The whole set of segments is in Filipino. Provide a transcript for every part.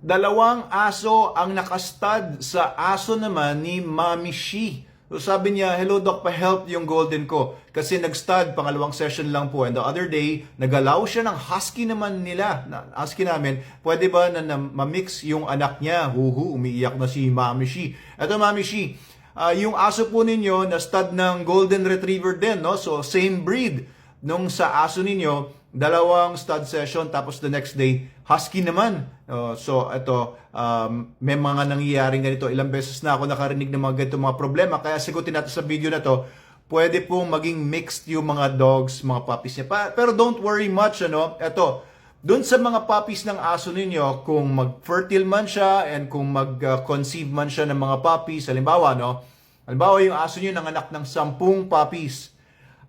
Dalawang aso ang nakastad sa aso naman ni Mami Shi. So sabi niya, hello doc, pa-help yung golden ko. Kasi nag-stud, pangalawang session lang po. And the other day, nagalaw siya ng husky naman nila. Na, husky namin, pwede ba na, na ma-mix yung anak niya? Huhu, umiiyak na si Mami Shi. Ito Mami Shi, ah, yung aso po ninyo na stud ng golden retriever din, no? So same breed. Nung sa aso ninyo, dalawang stud session tapos the next day husky naman. Oh, so ito um, may mga nangyayaring ganito. Ilang beses na ako nakarinig ng mga ganito mga problema kaya sigutin natin sa video na to. Pwede pong maging mixed yung mga dogs, mga puppies niya. Pero don't worry much ano. Ito, doon sa mga puppies ng aso ninyo, kung mag-fertile man siya and kung mag-conceive man siya ng mga puppies, halimbawa, no? Halimbawa, yung aso niyo nanganak ng sampung puppies.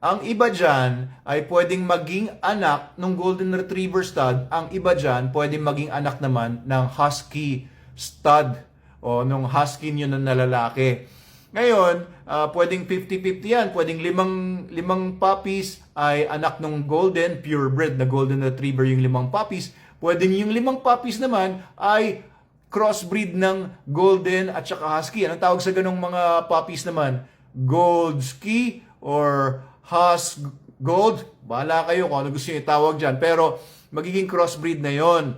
Ang iba dyan ay pwedeng maging anak ng Golden Retriever stud. Ang iba dyan pwedeng maging anak naman ng Husky stud o nung Husky nyo na nalalaki. Ngayon, ah, pwedeng 50-50 yan. Pwedeng limang, limang puppies ay anak ng Golden, purebred na Golden Retriever yung limang puppies. Pwedeng yung limang puppies naman ay crossbreed ng Golden at saka Husky. Anong tawag sa ganong mga puppies naman? Goldski or Hus Gold? Bahala kayo kung ano gusto nyo itawag dyan. Pero magiging crossbreed na yon.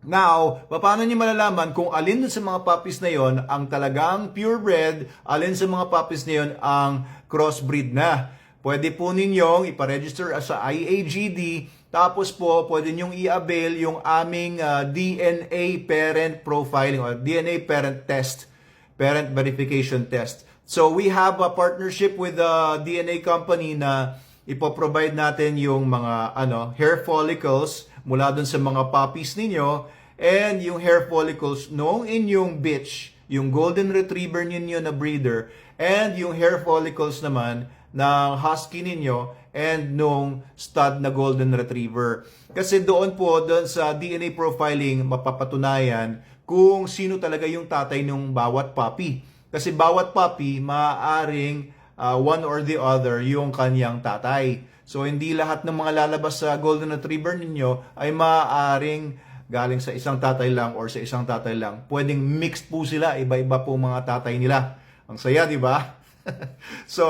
Now, paano niyo malalaman kung alin dun sa mga puppies na yon ang talagang purebred, alin sa mga puppies na yon ang crossbreed na? Pwede po ninyong iparegister sa IAGD, tapos po pwede ninyong i-avail yung aming ah, DNA parent profiling or DNA parent test, parent verification test. So we have a partnership with the DNA company na ipoprovide natin yung mga ano hair follicles mula dun sa mga puppies ninyo and yung hair follicles noong inyong bitch, yung golden retriever ninyo na breeder and yung hair follicles naman ng husky ninyo and nung stud na golden retriever. Kasi doon po, doon sa DNA profiling, mapapatunayan kung sino talaga yung tatay ng bawat puppy. Kasi bawat puppy, maaaring uh, one or the other yung kanyang tatay. So, hindi lahat ng mga lalabas sa golden retriever ninyo ay maaaring galing sa isang tatay lang or sa isang tatay lang. Pwedeng mixed po sila, iba-iba po mga tatay nila. Ang saya, di ba? so,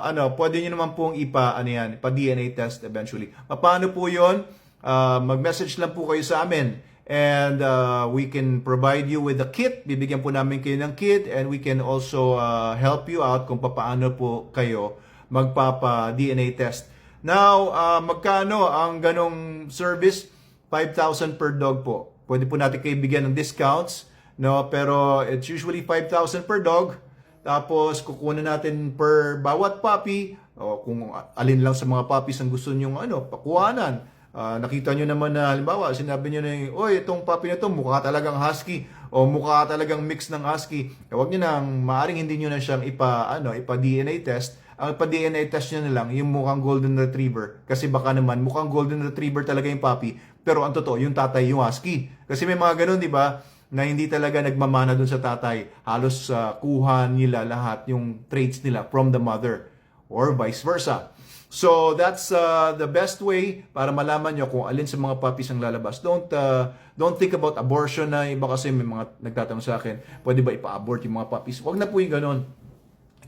ano, pwede nyo naman pong ipa, ano yan, pa DNA test eventually. Paano po yon? Uh, mag-message lang po kayo sa amin and uh, we can provide you with a kit. Bibigyan po namin kayo ng kit and we can also uh, help you out kung paano po kayo magpapa-DNA test. Now, uh, magkano ang ganong service? 5,000 per dog po. Pwede po natin kayo bigyan ng discounts, no? Pero it's usually 5,000 per dog. Tapos kukunan natin per bawat puppy, o kung alin lang sa mga puppies ang gusto niyo ano, pakuhanan. Ah, nakita nyo naman na halimbawa, sinabi nyo na yung, oy, itong puppy na to mukha talagang husky o mukha talagang mix ng husky. Eh, Huwag nyo nang, maaring hindi nyo na siyang ipa, ano, ipa DNA test. Ang ipa DNA test nyo na lang, yung mukhang golden retriever. Kasi baka naman, mukhang golden retriever talaga yung puppy. Pero ang totoo, yung tatay yung husky. Kasi may mga ganun, di ba? na hindi talaga nagmamana dun sa tatay. Halos uh, kuha nila lahat yung traits nila from the mother or vice versa. So that's uh, the best way para malaman nyo kung alin sa mga puppies ang lalabas. Don't uh, don't think about abortion na iba kasi may mga nagtatanong sa akin, pwede ba ipa-abort yung mga puppies? Huwag na po yung ganun.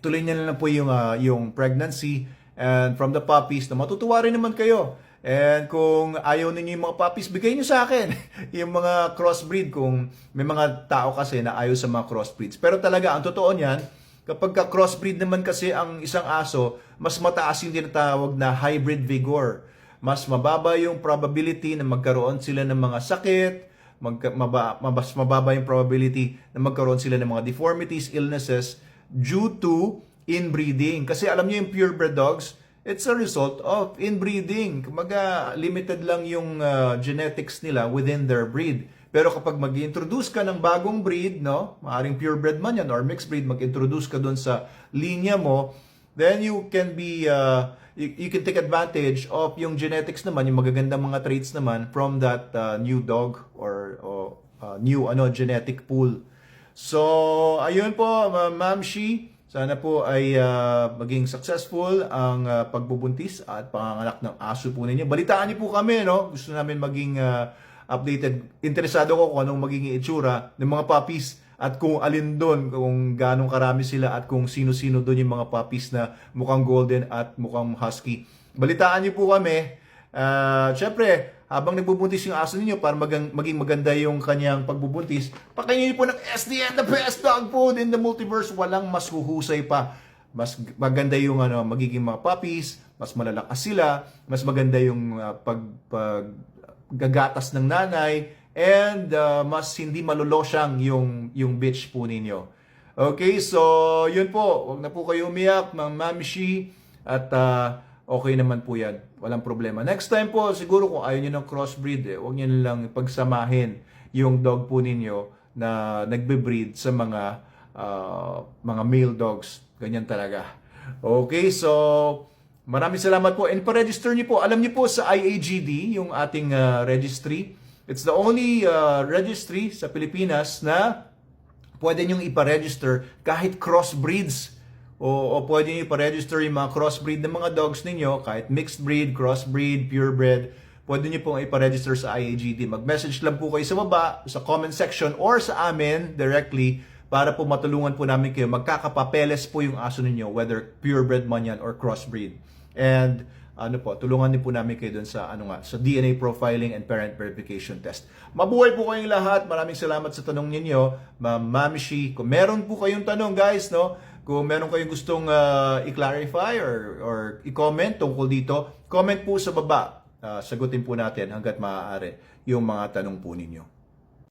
Tuloy nyo na lang po yung uh, yung pregnancy and from the puppies na matutuwa rin naman kayo. And kung ayaw ninyo yung mga puppies, bigay nyo sa akin yung mga crossbreed kung may mga tao kasi na ayaw sa mga crossbreeds. Pero talaga, ang totoo niyan, kapag ka crossbreed naman kasi ang isang aso, mas mataas yung tinatawag na hybrid vigor. Mas mababa yung probability na magkaroon sila ng mga sakit, mag, maba, mas mababa yung probability na magkaroon sila ng mga deformities, illnesses due to inbreeding. Kasi alam niyo yung purebred dogs, it's a result of inbreeding. Kumaga, limited lang yung uh, genetics nila within their breed. Pero kapag mag introduce ka ng bagong breed, no, maaring purebred man yan or mixed breed, mag-introduce ka doon sa linya mo, then you can be, uh, you, you can take advantage of yung genetics naman, yung magagandang mga traits naman from that uh, new dog or, or uh, new ano genetic pool. So, ayun po, Ma- Ma'am Shi, sana po ay uh, maging successful ang uh, pagbubuntis at panganganak ng aso po ninyo. Balitaan niyo po kami, no? Gusto namin maging uh, updated. Interesado ko kung anong magiging itsura ng mga puppies at kung alin doon, kung ganong karami sila at kung sino-sino doon yung mga puppies na mukhang golden at mukhang husky. Balitaan niyo po kami. Uh, Siyempre, habang nagbubuntis yung aso ninyo para magang, maging maganda yung kanyang pagbubuntis, pakainin niyo po ng SDN, the best dog food in the multiverse. Walang mas huhusay pa. Mas maganda yung ano, magiging mga puppies, mas malalakas sila, mas maganda yung uh, pag, pag gagatas ng nanay, and uh, mas hindi malolosyang yung, yung bitch po ninyo. Okay, so yun po. Huwag na po kayo umiyak, Ma'am Mami Shi. At uh, okay naman po yan. Walang problema. Next time po, siguro kung ayaw nyo ng crossbreed, eh, huwag nyo lang pagsamahin yung dog po ninyo na nagbe-breed sa mga uh, mga male dogs. Ganyan talaga. Okay, so maraming salamat po. And pa-register niyo po. Alam niyo po sa IAGD, yung ating uh, registry, it's the only uh, registry sa Pilipinas na pwede niyong ipa-register kahit crossbreeds. O, o pwede niyo ipa-register yung mga crossbreed ng mga dogs ninyo, kahit mixed breed, crossbreed, purebred, pwede niyo pong ipa-register sa IAGD. Mag-message lang po kayo sa baba, sa comment section, or sa amin directly para po matulungan po namin kayo. Magkakapapeles po yung aso ninyo, whether purebred man yan or crossbreed. And ano po, tulungan din po namin kayo dun sa ano nga, sa DNA profiling and parent verification test. Mabuhay po kayong lahat. Maraming salamat sa tanong ninyo, Ma'am Mamishi. Kung meron po kayong tanong, guys, no? Kung meron kayong gustong uh, i-clarify or, or i-comment tungkol dito, comment po sa baba. Uh, sagutin po natin hanggat maaari yung mga tanong po ninyo.